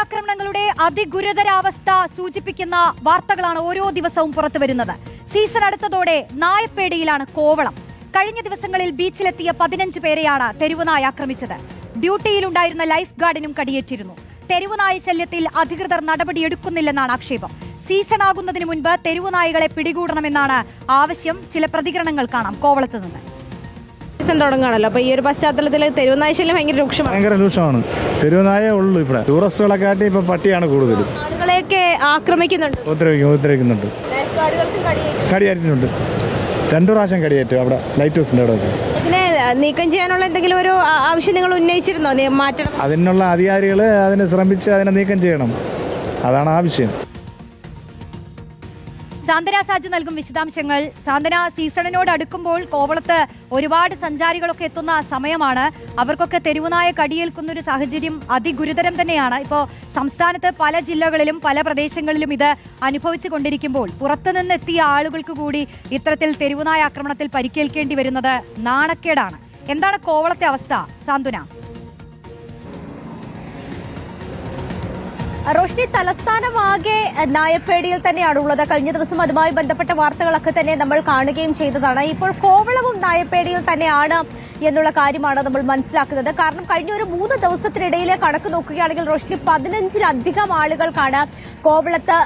തെരുവുനായാക്രമണങ്ങളുടെ അതിഗുരുതരാവസ്ഥ സൂചിപ്പിക്കുന്ന വാർത്തകളാണ് ഓരോ ദിവസവും പുറത്തു വരുന്നത്. സീസൺ അടുത്തതോടെ നായപ്പേടിയിലാണ് കോവളം. കഴിഞ്ഞ ദിവസങ്ങളിൽ ബീച്ചിലെത്തിയ പതിനഞ്ച് പേരെയാണ് തെരുവുനായ ആക്രമിച്ചത്. ഡ്യൂട്ടിയിലുണ്ടായിരുന്ന ലൈഫ് ഗാർഡിനും കടിയേറ്റിരുന്നു. തെരുവുനായ ശല്യത്തിൽ അധികൃതർ നടപടിയെടുക്കുന്നില്ലെന്നാണ് ആക്ഷേപം. സീസൺ ആകുന്നതിന് മുൻപ് തെരുവുനായകളെ പിടികൂടണമെന്നാണ് ആവശ്യം. ചില പ്രതികരണങ്ങൾ കാണാം. കോവളത്ത് നിന്ന്. സീസൺ തുടങ്ങുകയാണല്ലോ. അപ്പൊ ഈ ഒരു പശ്ചാത്തലത്തിൽ തെരുവുനായ ശല്യം ഭയങ്കര രൂക്ഷമാണ്. ഭയങ്കര രൂക്ഷമാണ്. തെരുവുനായേ ഉള്ളൂ ഇവിടെ. ടൂറിസ്റ്റുകളെക്കാട്ടി ഇപ്പൊ പട്ടിയാണ് കൂടുതൽ ആളുകളെയൊക്കെ ആക്രമിക്കുന്നുണ്ട്. ഉപദ്രവിക്കും ഉപദ്രവിക്കുന്നുണ്ട്. കടിയേറ്റിട്ടുണ്ട്. രണ്ടു പ്രാവശ്യം കടിയേറ്റു അവിടെ ലൈറ്റ് ഹൗസിന്റെ അവിടെ ഇതിനെ നീക്കം ചെയ്യാനുള്ള എന്തെങ്കിലും ഒരു ആവശ്യം നിങ്ങൾ ഉന്നയിച്ചിരുന്നോ? മാറ്റണം. അതിനുള്ള അധികാരികൾ അതിനെ ശ്രമിച്ച് അതിനെ നീക്കം ചെയ്യണം. അതാണ് ആവശ്യം സാന്ത്വന സാജു നൽകും വിശദാംശങ്ങൾ. സാന്ത്വന സീസണിനോട് അടുക്കുമ്പോൾ കോവളത്ത് ഒരുപാട് സഞ്ചാരികളൊക്കെ എത്തുന്ന സമയമാണ്. അവർക്കൊക്കെ തെരുവുനായ കടിയേൽക്കുന്ന ഒരു സാഹചര്യം അതിഗുരുതരം തന്നെയാണ്. ഇപ്പോൾ സംസ്ഥാനത്ത് പല ജില്ലകളിലും പല പ്രദേശങ്ങളിലും ഇത് അനുഭവിച്ചു കൊണ്ടിരിക്കുമ്പോൾ പുറത്തുനിന്നെത്തിയ ആളുകൾക്ക് കൂടി ഇത്തരത്തിൽ തെരുവുനായ ആക്രമണത്തിൽ പരിക്കേൽക്കേണ്ടി വരുന്നത് നാണക്കേടാണ്. എന്താണ് കോവളത്തെ അവസ്ഥ സാന്ത്വന? റോഷ്നി തലസ്ഥാനമാകെ നായപ്പേടിയിൽ തന്നെയാണ് ഉള്ളത് കഴിഞ്ഞ ദിവസം അതുമായി ബന്ധപ്പെട്ട വാർത്തകളൊക്കെ തന്നെ നമ്മൾ കാണുകയും ചെയ്തതാണ്. ഇപ്പോൾ കോവളവും നായപ്പേടിയിൽ തന്നെയാണ് എന്നുള്ള കാര്യമാണ് നമ്മൾ മനസ്സിലാക്കുന്നത്. കാരണം കഴിഞ്ഞ ഒരു മൂന്ന് ദിവസത്തിനിടയിലെ കണക്ക് നോക്കുകയാണെങ്കിൽ റോഷ്നി പതിനഞ്ചിലധികം ആളുകൾക്കാണ് കോവളത്ത്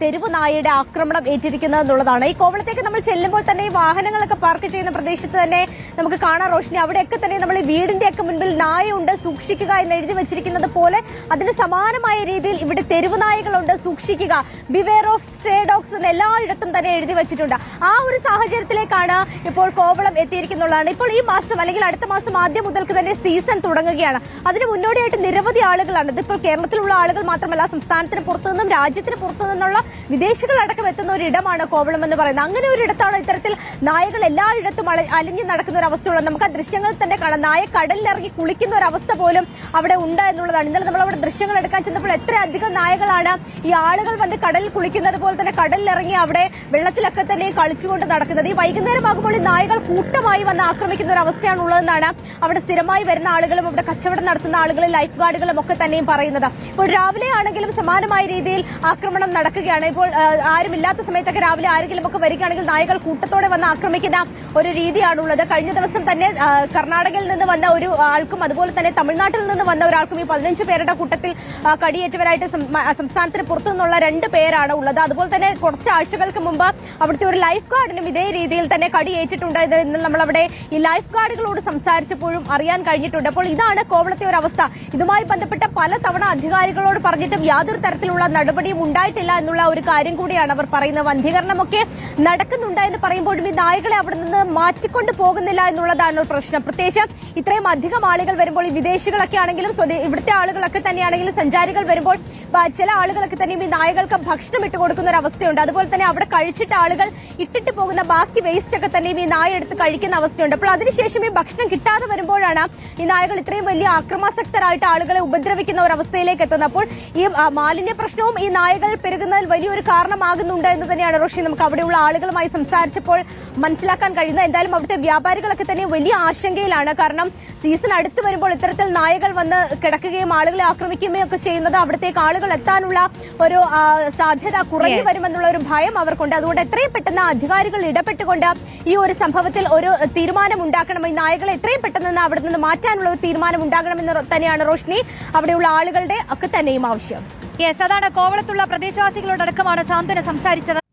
തെരുവ് നായയുടെ ആക്രമണം ഏറ്റിരിക്കുന്നത് എന്നുള്ളതാണ്. ഈ കോവളത്തേക്ക് നമ്മൾ ചെല്ലുമ്പോൾ തന്നെ വാഹനങ്ങളൊക്കെ പാർക്ക് ചെയ്യുന്ന പ്രദേശത്ത് തന്നെ നമുക്ക് കാണാം റോഷ്നി. അവിടെയൊക്കെ തന്നെ നമ്മൾ ഈ വീടിന്റെ ഒക്കെ മുൻപിൽ നായുണ്ട് സൂക്ഷിക്കുക എന്ന് എഴുതി വെച്ചിരിക്കുന്നത് പോലെ അതിന് സമാനമായ രീതിയിൽ ഇവിടെ തെരുവ് നായകളുണ്ട് സൂക്ഷിക്കുക. ബിവെയർ ഓഫ് സ്ട്രേ ഡോഗ്സ് എന്ന് എല്ലായിടത്തും തന്നെ എഴുതി വെച്ചിട്ടുണ്ട്. ആ ഒരു സാഹചര്യത്തിലേക്കാണ് ഇപ്പോൾ കോവളം എത്തിയിരിക്കുന്നുള്ളതാണ്. ഇപ്പോൾ ഈ മാസം അല്ലെങ്കിൽ അടുത്ത മാസം ആദ്യം മുതൽക്ക് തന്നെ സീസൺ തുടങ്ങുകയാണ്. അതിന് മുന്നോടിയായിട്ട് നിരവധി ആളുകളാണ്. ഇതിപ്പോൾ കേരളത്തിലുള്ള ആളുകൾ മാത്രമല്ല സംസ്ഥാനത്തിന് പുറത്തുനിന്നും രാജ്യത്തിന് പുറത്തു നിന്നുള്ള വിദേശികളടക്കം എത്തുന്ന ഒരു ഇടമാണ് കോവളം എന്ന് പറയുന്നത്. അങ്ങനെ ഒരു ഇടത്താണ് ഇത്തരത്തിൽ നായകൾ എല്ലായിടത്തും അല- അലിഞ്ഞു നടക്കുന്ന ഒരു അവസ്ഥയുള്ളത്? നമുക്ക് ആ ദൃശ്യങ്ങൾ തന്നെ കാണാം. നായ കടലിലിറങ്ങി കുളിക്കുന്ന ഒരു അവസ്ഥ പോലും അവിടെ ഉണ്ട് എന്നുള്ളതാണ്. ഇന്നലെ നമ്മൾ അവിടെ ദൃശ്യങ്ങൾ എടുക്കാൻ ചെന്നപ്പോൾ എത്ര അധികം നായകളാണ് ഈ ആളുകൾ വന്ന് കടലിൽ കുളിക്കുന്നത് പോലെ തന്നെ കടലിലിറങ്ങി അവിടെ വെള്ളത്തിലൊക്കെ തന്നെ കളിച്ചുകൊണ്ട് നടക്കുന്നത്. ഈ വൈകുന്നേരമാകുമ്പോൾ ഈ നായകൾ കൂട്ടമായി വന്ന് ആക്രമിക്കുന്ന ഒരു അവസ്ഥയാണ് ഉള്ളതെന്നാണ് അവിടെ സ്ഥിരമായി വരുന്ന ആളുകളും അവിടെ കച്ചവടം നടത്തുന്ന ആളുകളും ലൈഫ് ഗാർഡുകളും ഒക്കെ തന്നെയും പറയുന്നത്. ഇപ്പോൾ രാവിലെ ആണെങ്കിലും സമാനമായ രീതിയിൽ ആക്രമണം നടക്കുകയാണ്. ഇപ്പോൾ ആരുമില്ലാത്ത സമയത്തൊക്കെ രാവിലെ ആരെങ്കിലും ഒക്കെ വരികയാണെങ്കിൽ നായകൾ കൂട്ടത്തോടെ വന്ന് ആക്രമിക്കുന്ന ഒരു രീതിയാണുള്ളത്. കഴിഞ്ഞ ദിവസം തന്നെ കർണാടകയിൽ നിന്ന് വന്ന ഒരു ആൾക്കും അതുപോലെ തന്നെ തമിഴ്നാട്ടിൽ നിന്ന് വന്ന ഒരാൾക്കും ഈ പതിനഞ്ച് പേരുടെ കൂട്ടത്തിൽ കടിയേറ്റവരായിട്ട് മ- സംസ്ഥാനത്തിന് പുറത്തു നിന്നുള്ള രണ്ട് പേരാണ് ഉള്ളത്. അതുപോലെ തന്നെ കുറച്ച് ആഴ്ചകൾക്ക് മുമ്പ് അവിടുത്തെ ഒരു ലൈഫ് ഗാർഡിനും ഇതേ രീതിയിൽ തന്നെ കടിയേറ്റിട്ടുണ്ട് ഇന്ന് നമ്മൾ അവിടെ ഈ ലൈഫ് ഗാർഡുകളോട് സംസാരിച്ചപ്പോഴും അറിയാൻ കഴിഞ്ഞിട്ടുണ്ട്. അപ്പോൾ ഇതാണ് കോവളത്തെ ഒരു അവസ്ഥ. ഇതുമായി ബന്ധപ്പെട്ട പല തവണ അധികാരികളോട് പറഞ്ഞിട്ടും യാതൊരു തരത്തിലുള്ള നടപടിയും ഉണ്ടായിട്ടില്ല എന്നുള്ള ഒരു കാര്യം കൂടിയാണ് അവർ പറയുന്നത്. വന്ധീകരണമൊക്കെ നടക്കുന്നുണ്ട് എന്ന് പറയുമ്പോഴും ഈ നായകളെ അവിടെ നിന്ന് മാറ്റിക്കൊണ്ട് പോകുന്നില്ല എന്നുള്ളതാണ് ഒരു പ്രശ്നം. പ്രത്യേകിച്ച് ഇത്രയും അധികം ആളുകൾ വരുമ്പോൾ ഈ വിദേശികളൊക്കെ ആണെങ്കിലും ഇവിടുത്തെ ആളുകളൊക്കെ തന്നെയാണെങ്കിലും സഞ്ചാരികൾ വരുമ്പോൾ ചില ആളുകളൊക്കെ തന്നെ ഈ നായകൾക്ക് ഭക്ഷണം ഇട്ട് കൊടുക്കുന്ന ഒരു അവസ്ഥയുണ്ട്. അതുപോലെ തന്നെ അവിടെ കഴിച്ചിട്ട് ആളുകൾ ഇട്ടിട്ട് പോകുന്ന ബാക്കി വേസ്റ്റ് ഒക്കെ തന്നെയും ഈ നായ എടുത്ത് കഴിക്കുന്ന അവസ്ഥയുണ്ട്. അപ്പോൾ അതിനുശേഷം ഈ ഭക്ഷണം കിട്ടാതെ വരുമ്പോഴാണ് ഈ നായകൾ ഇത്രയും വലിയ ആക്രമാസക്തരായിട്ട് ആളുകളെ ഉപദ്രവിക്കുന്ന ഒരു അവസ്ഥയിലേക്ക് എത്തുന്നത്. അപ്പോൾ ഈ മാലിന്യ പ്രശ്നവും ഈ നായകൾ പെരുകുന്നതിൽ വലിയൊരു കാരണമാകുന്നുണ്ട് എന്ന് തന്നെയാണ് റോഷി നമുക്ക് അവിടെയുള്ള ആളുകളുമായി സംസാരിച്ചപ്പോൾ മനസ്സിലാക്കാൻ കഴിയുന്നത്. എന്തായാലും അവിടുത്തെ വ്യാപാരികളൊക്കെ തന്നെ വലിയ ആശങ്കയിലാണ്. കാരണം സീസൺ അടുത്ത് വരുമ്പോൾ ഇത്തരത്തിൽ നായകൾ വന്ന് കിടക്കുകയും ആളുകളെ ആക്രമിക്കുകയും ഒക്കെ ചെയ്യുന്നത് അവിടത്തേക്ക് ആളുകൾ എത്താനുള്ള ഒരു സാധ്യത കുറഞ്ഞു വരുമെന്നുള്ള ഒരു ഭയം അവർക്കുണ്ട്. അതുകൊണ്ട് എത്രയും പെട്ടെന്ന് അധികാരികൾ ഇടപെട്ടുകൊണ്ട് ഈ ഒരു സംഭവത്തിൽ ഒരു തീരുമാനം ഉണ്ടാക്കണം ഈ നായകളെ എത്രയും പെട്ടെന്ന് അവിടെ നിന്ന് മാറ്റാനുള്ള ഒരു തീരുമാനം ഉണ്ടാകണമെന്ന് തന്നെയാണ് റോഷ്നി. അവിടെയുള്ള ആളുകളുടെ ഒക്കെ തന്നെയും ആവശ്യം. യെസ് അതാണ് കോവളത്തുള്ള പ്രദേശവാസികളോടക്കമാണ് സാന്ത്വന സംസാരിച്ചത്.